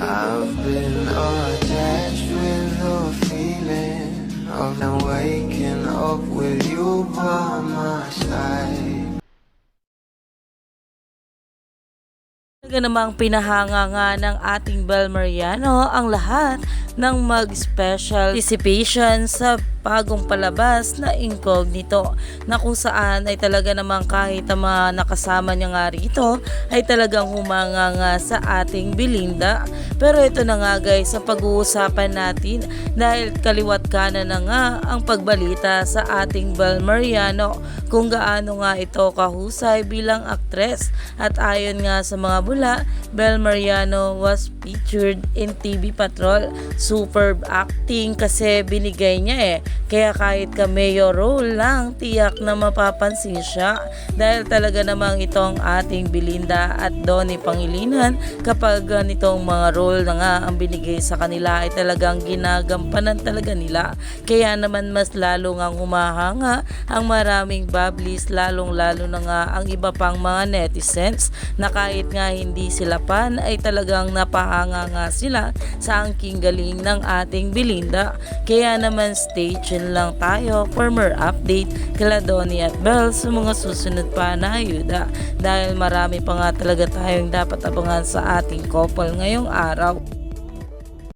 I've been attached with the feeling of now waking up with you by my side. Talaga namang pinahanga nga ng ating Bel Mariano ang lahat ng mag-special participation sa bagong palabas na Incognito na kung saan ay talaga namang kahit ang mga nakasama niya nga rito ay talagang humanga nga sa ating Belinda. Pero ito na nga guys sa pag-uusapan natin dahil kaliwat kanan na nga ang pagbalita sa ating Bel Mariano kung gaano nga ito kahusay bilang aktres at ayon nga sa mga bula, Bel Mariano was featured in TV Patrol. Superb acting kasi binigay niya eh. Kaya kahit cameo role lang, tiyak na mapapansin siya. Dahil talaga namang itong ating Belinda at Donnie Pangilinan kapag ganitong mga role na nga ang binigay sa kanila ay talagang ginagampanan talaga nila. Kaya naman mas lalo nga humahanga ang maraming bablis lalong lalo na nga ang iba pang mga netizens na kahit nga hindi sila pan ay talagang napahanga nga sila sa angking galing ng ating Belinda. Kaya naman stay tuned lang tayo for more update kila Donnie at Belle sa mga susunod pa na ayuda dahil marami pa nga talaga tayong dapat abangan sa ating couple ngayong araw.